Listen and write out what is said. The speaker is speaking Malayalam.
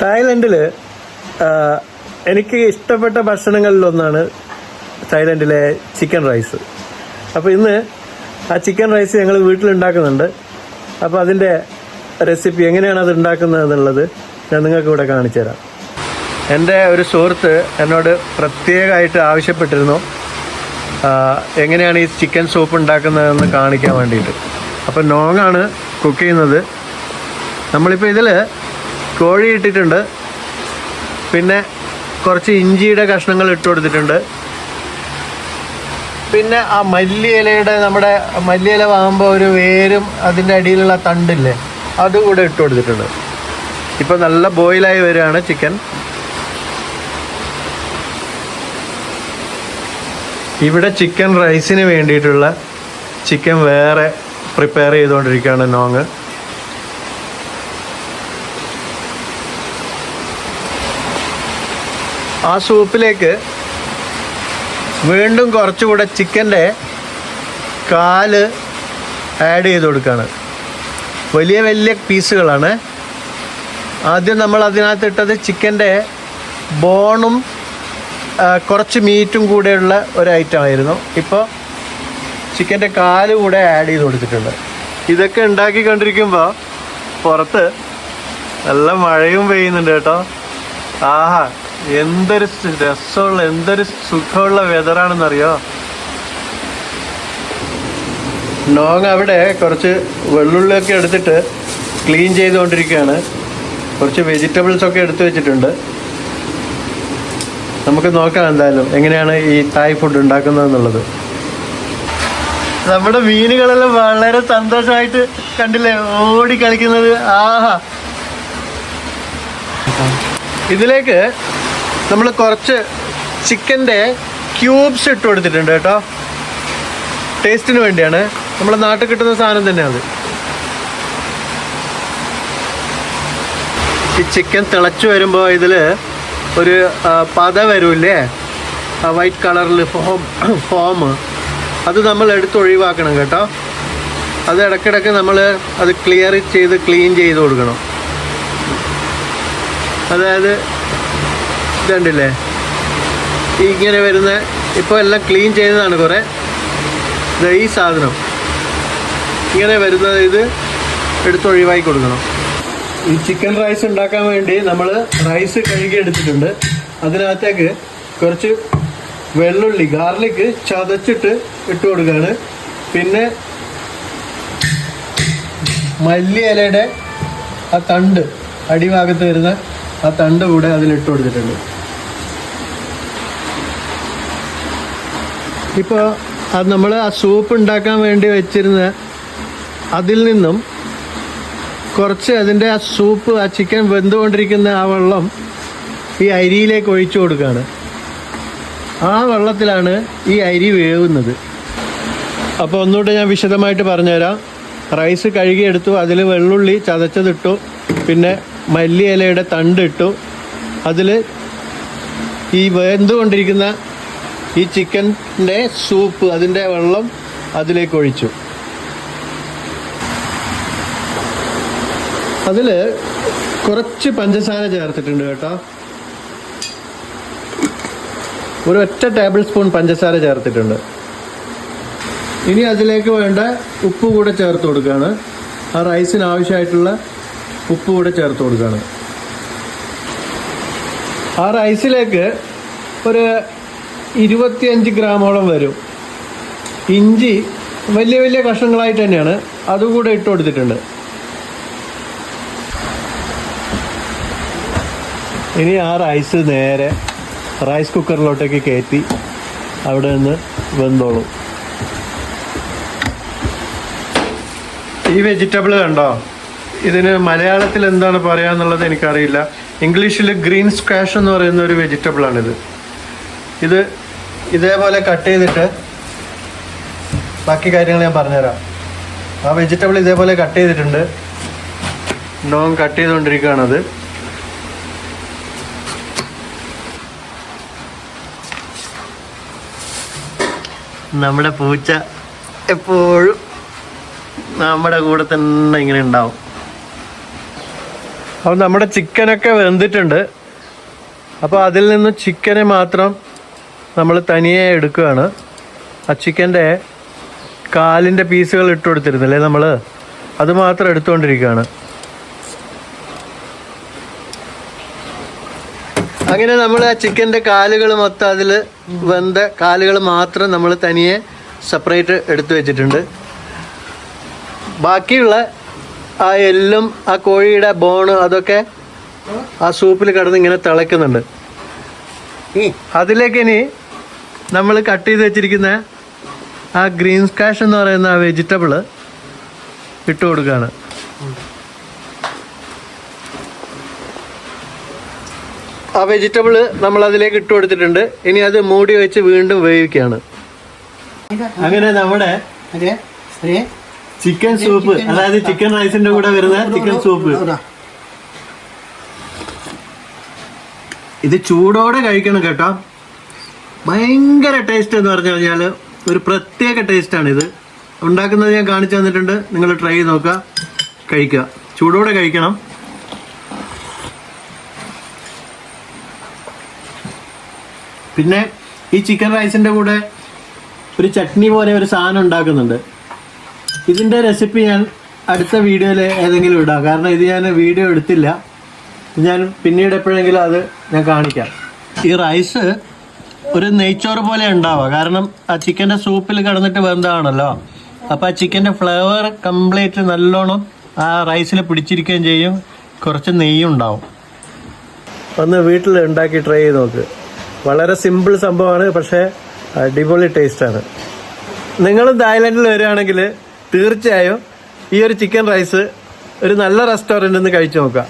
തായ്ലൻഡിൽ എനിക്ക് ഇഷ്ടപ്പെട്ട ഭക്ഷണങ്ങളിൽ ഒന്നാണ് തായ്ലൻഡിലെ ചിക്കൻ റൈസ്. അപ്പോൾ ഇന്ന് ആ ചിക്കൻ റൈസ് ഞങ്ങൾ വീട്ടിലുണ്ടാക്കുന്നുണ്ട്. അപ്പോൾ അതിന്റെ റെസിപ്പി എങ്ങനെയാണ് അത് ഉണ്ടാക്കുന്നത് എന്നുള്ളത് ഞാൻ നിങ്ങൾക്ക് ഇവിടെ കാണിച്ചു തരാം. എന്റെ ഒരു സുഹൃത്ത് എന്നോട് പ്രത്യേകമായിട്ട് ആവശ്യപ്പെട്ടിരുന്നു. എങ്ങനെയാണ് ഈ ചിക്കൻ സൂപ്പ് ഉണ്ടാക്കുന്നതെന്ന് കാണിക്കാൻ വേണ്ടിയിട്ട്. അപ്പം നോങ്ങാണ് കുക്ക് ചെയ്യുന്നത്. നമ്മളിപ്പോൾ ഇതിൽ കോഴി ഇട്ടിട്ടുണ്ട്. പിന്നെ കുറച്ച് ഇഞ്ചിയുടെ കഷ്ണങ്ങൾ ഇട്ട് കൊടുത്തിട്ടുണ്ട്. പിന്നെ ആ മല്ലിയിലയുടെ നമ്മുടെ മല്ലിയില വാങ്ങുമ്പോൾ ഒരു വേരും അതിന്റെ അടിയിലുള്ള തണ്ടില്ലേ അതും കൂടെ ഇട്ട് കൊടുത്തിട്ടുണ്ട്. ഇപ്പൊ നല്ല ബോയിലായി വരികയാണ് ചിക്കൻ. ഇവിടെ ചിക്കൻ റൈസിന് വേണ്ടിയിട്ടുള്ള ചിക്കൻ വേറെ പ്രിപ്പയർ ചെയ്തുകൊണ്ടിരിക്കുകയാണ് നോങ് ആ സൂപ്പിലേക്ക് വീണ്ടും കുറച്ചുകൂടെ ചിക്കന്റെ കാൽ ആഡ് ചെയ്ത് കൊടുക്കുകയാണ് വലിയ വലിയ പീസുകളാണ്. ആദ്യം നമ്മൾ അതിനകത്ത് ഇട്ടത് ചിക്കന്റെ ബോണും കുറച്ച് മീറ്റും കൂടെയുള്ള ഒരു ഐറ്റം ആയിരുന്നു. ഇപ്പോൾ ചിക്കന്റെ കാൽ കൂടെ ആഡ് ചെയ്ത് കൊടുത്തിട്ടുണ്ട്. ഇതൊക്കെ ഉണ്ടാക്കി കണ്ടിരിക്കുമ്പോൾ പുറത്ത് നല്ല മഴയും പെയ്യുന്നുണ്ട് കേട്ടോ. ആഹാ എന്തൊരു രസമുള്ള എന്തൊരു സുഖമുള്ള വെതറാണെന്നറിയോ? നോങ് അവിടെ കുറച്ച് വെള്ളുള്ളിയൊക്കെ എടുത്തിട്ട് ക്ലീൻ ചെയ്തുകൊണ്ടിരിക്കുകയാണ്. കുറച്ച് വെജിറ്റബിൾസ് ഒക്കെ എടുത്തു വെച്ചിട്ടുണ്ട്. നമുക്ക് നോക്കാം എന്തായാലും എങ്ങനെയാണ് ഈ തായ് ഫുഡ് ഉണ്ടാക്കുന്നത് എന്നുള്ളത് നമ്മുടെ മീനുകളെല്ലാം വളരെ സന്തോഷമായിട്ട് കണ്ടില്ലേ? ഓടി കളിക്കുന്നത്. ആഹാ. ഇതിലേക്ക് നമ്മൾ കുറച്ച് ചിക്കന്റെ ക്യൂബ്സ് ഇട്ട് കൊടുത്തിട്ടുണ്ട് കേട്ടോ. ടേസ്റ്റിന് വേണ്ടിയാണ്. നമ്മുടെ നാട്ടിൽ കിട്ടുന്ന സാധനം തന്നെയാണ് ഈ ചിക്കൻ തിളച്ചു വരുമ്പോൾ ഇതിൽ ഒരു പത വരൂല്ലേ? വൈറ്റ് കളറിൽ ഫോം ഫോം അത് നമ്മൾ എടുത്ത് ഒഴിവാക്കണം കേട്ടോ. അത് ഇടയ്ക്കിടയ്ക്ക് നമ്മൾ അത് ക്ലിയർ ചെയ്ത് ക്ലീൻ ചെയ്ത് കൊടുക്കണം. അതായത് ഇതുണ്ടല്ലേ ഇങ്ങനെ വരുന്ന ഇപ്പോൾ എല്ലാം ക്ലീൻ ചെയ്തതാണ് കുറേ. ഈ സാധനം. ഇങ്ങനെ വരുന്നത് ഇത് എടുത്ത് ഒഴിവാക്കി കൊടുക്കണം. ഈ ചിക്കൻ റൈസ് ഉണ്ടാക്കാൻ വേണ്ടി നമ്മൾ റൈസ് കഴുകി എടുത്തിട്ടുണ്ട്. അതിനകത്തേക്ക് കുറച്ച് വെള്ളുള്ളി ഗാർലിക്ക് ചതച്ചിട്ട് ഇട്ട് കൊടുക്കുകയാണ്. പിന്നെ മല്ലി ഇലയുടെ ആ തണ്ട് അടിഭാഗത്ത് വരുന്ന ആ തണ്ട് കൂടെ അതിലിട്ട് കൊടുത്തിട്ടുണ്ട്. ഇപ്പോൾ അത് നമ്മൾ ആ സൂപ്പ് ഉണ്ടാക്കാൻ വേണ്ടി വെച്ചിരുന്ന അതിൽ നിന്നും കുറച്ച് അതിന്റെ ആ സൂപ്പ് ആ ചിക്കൻ വെന്തുകൊണ്ടിരിക്കുന്ന ആ വെള്ളം ഈ അരിയിലേക്ക് ഒഴിച്ചു കൊടുക്കുകയാണ് ആ വെള്ളത്തിലാണ് ഈ അരി വേവുന്നത്. അപ്പോൾ ഒന്നുകൂടെ ഞാൻ വിശദമായിട്ട് പറഞ്ഞുതരാം. റൈസ് കഴുകിയെടുത്തു അതിൽ വെള്ളുള്ളി ചതച്ചതിട്ടു പിന്നെ മല്ലി ഇലയുടെ തണ്ടിട്ടു. അതിൽ ഈ വെന്തുകൊണ്ടിരിക്കുന്ന ഈ ചിക്കന്റെ സൂപ്പ് അതിന്റെ വെള്ളം അതിലേക്ക് ഒഴിച്ചു. അതിൽ കുറച്ച് പഞ്ചസാര ചേർത്തിട്ടുണ്ട് കേട്ടോ. ഒരു ഒറ്റ ടേബിൾ സ്പൂൺ പഞ്ചസാര ചേർത്തിട്ടുണ്ട്. ഇനി അതിലേക്ക് വേണ്ട ഉപ്പ് കൂടെ ചേർത്ത് കൊടുക്കുകയാണ്. ആ റൈസിന് ആവശ്യമായിട്ടുള്ള ഉപ്പ് കൂടെ ചേർത്ത് കൊടുക്കുകയാണ്. ആ റൈസിലേക്ക് ഒരു ഇരുപത്തിയഞ്ച് ഗ്രാമോളം വരും. ഇഞ്ചി വലിയ വലിയ കഷ്ണങ്ങളായിട്ട് തന്നെയാണ്. അതുകൂടെ ഇട്ട് കൊടുത്തിട്ടുണ്ട്. ഇനി ആ റൈസ് നേരെ റൈസ് കുക്കറിലോട്ടേക്ക് കയറ്റി അവിടെ നിന്ന് വെന്തോളും. ഈ വെജിറ്റബിൾ കണ്ടോ? ഇതിന് മലയാളത്തിൽ എന്താണ് പറയുക എന്നുള്ളത് എനിക്കറിയില്ല. ഇംഗ്ലീഷിൽ ഗ്രീൻ സ്ക്വാഷ് എന്ന് പറയുന്ന ഒരു വെജിറ്റബിൾ ആണിത്. ഇത് ഇതേപോലെ കട്ട് ചെയ്തിട്ട് ബാക്കി കാര്യങ്ങൾ ഞാൻ പറഞ്ഞുതരാം. ആ വെജിറ്റബിൾ ഇതേപോലെ കട്ട് ചെയ്തിട്ടുണ്ട്. നോൺ കട്ട് ചെയ്തുകൊണ്ടിരിക്കുകയാണത് നമ്മുടെ പൂച്ച എപ്പോഴും നമ്മുടെ കൂടെ തന്നെ ഇങ്ങനെ ഉണ്ടാവും. അപ്പം നമ്മുടെ ചിക്കനൊക്കെ വെന്തിട്ടുണ്ട്. അപ്പോൾ അതിൽ നിന്ന് ചിക്കനെ മാത്രം നമ്മൾ തനിയെ എടുക്കുകയാണ്. ആ ചിക്കന്റെ കാലിന്റെ പീസുകൾ ഇട്ട് കൊടുത്തിരുന്നില്ലേ നമ്മൾ? അത് മാത്രം എടുത്തുകൊണ്ടിരിക്കുകയാണ്. അങ്ങനെ നമ്മൾ ആ ചിക്കന്റെ കാലുകൾ മൊത്തം അതിൽ വെന്ത കാലുകൾ മാത്രം നമ്മൾ തനിയെ സെപ്പറേറ്റ് എടുത്തു വെച്ചിട്ടുണ്ട്. ബാക്കിയുള്ള ആ എല്ലും ആ കോഴിയുടെ ബോണ് അതൊക്കെ ആ സൂപ്പിൽ കിടന്ന് ഇങ്ങനെ തിളയ്ക്കുന്നുണ്ട്. അതിലേക്ക് ഇനി നമ്മൾ കട്ട് ചെയ്ത് വെച്ചിരിക്കുന്ന ആ ഗ്രീൻ സ്കാഷ് എന്ന് പറയുന്ന ആ വെജിറ്റബിൾ ഇട്ട് കൊടുക്കുകയാണ് ആ വെജിറ്റബിൾ നമ്മൾ അതിലേക്ക് ഇട്ട് കൊടുത്തിട്ടുണ്ട്. ഇനി അത് മൂടി വെച്ച് വീണ്ടും വേവിക്കുകയാണ്. അങ്ങനെ നമ്മുടെ ചിക്കൻ സൂപ്പ് അതായത് ചിക്കൻ റൈസിന്റെ കൂടെ വരുന്ന ചിക്കൻ സൂപ്പ്. ഇത് ചൂടോടെ കഴിക്കണം കേട്ടോ. ഭയങ്കര ടേസ്റ്റ് എന്ന് പറഞ്ഞു കഴിഞ്ഞാൽ ഒരു പ്രത്യേക ടേസ്റ്റാണ് ഇത് ഉണ്ടാക്കുന്നത് ഞാൻ കാണിച്ചു തന്നിട്ടുണ്ട്. നിങ്ങൾ ട്രൈ ചെയ്ത് നോക്കുക. കഴിക്കുക. ചൂടോടെ കഴിക്കണം. പിന്നെ ഈ ചിക്കൻ റൈസിന്റെ കൂടെ ഒരു ചട്നി പോലെ ഒരു സാധനം ഉണ്ടാക്കുന്നുണ്ട്. ഇതിന്റെ റെസിപ്പി ഞാൻ അടുത്ത വീഡിയോയിൽ ഏതെങ്കിലും ഇടാം. കാരണം ഇത് ഞാൻ വീഡിയോ എടുത്തില്ല. ഞാൻ പിന്നീട് എപ്പോഴെങ്കിലും അത് ഞാൻ കാണിക്കാം. ഈ റൈസ് ഒരു നെയ്ച്ചോറ് പോലെ ഉണ്ടാവുക. കാരണം ആ ചിക്കന്റെ സൂപ്പിൽ കിടന്നിട്ട് വെന്തതാണല്ലോ അപ്പോൾ ആ ചിക്കന്റെ ഫ്ലേവർ കംപ്ലീറ്റ് നല്ലോണം ആ റൈസിൽ പിടിച്ചിരിക്കുകയും ചെയ്യും. കുറച്ച് നെയ്യും ഉണ്ടാവും. ഒന്ന് വീട്ടിൽ ഉണ്ടാക്കി ട്രൈ ചെയ്ത് നോക്ക്. വളരെ സിമ്പിൾ സംഭവമാണ് പക്ഷേ അടിപൊളി ടേസ്റ്റാണ് നിങ്ങൾ തായ്ലൻഡിൽ വരികയാണെങ്കിൽ തീർച്ചയായും ഈ ഒരു ചിക്കൻ റൈസ് ഒരു നല്ല റെസ്റ്റോറന്റിൽ നിന്ന് കഴിച്ചു നോക്കുക.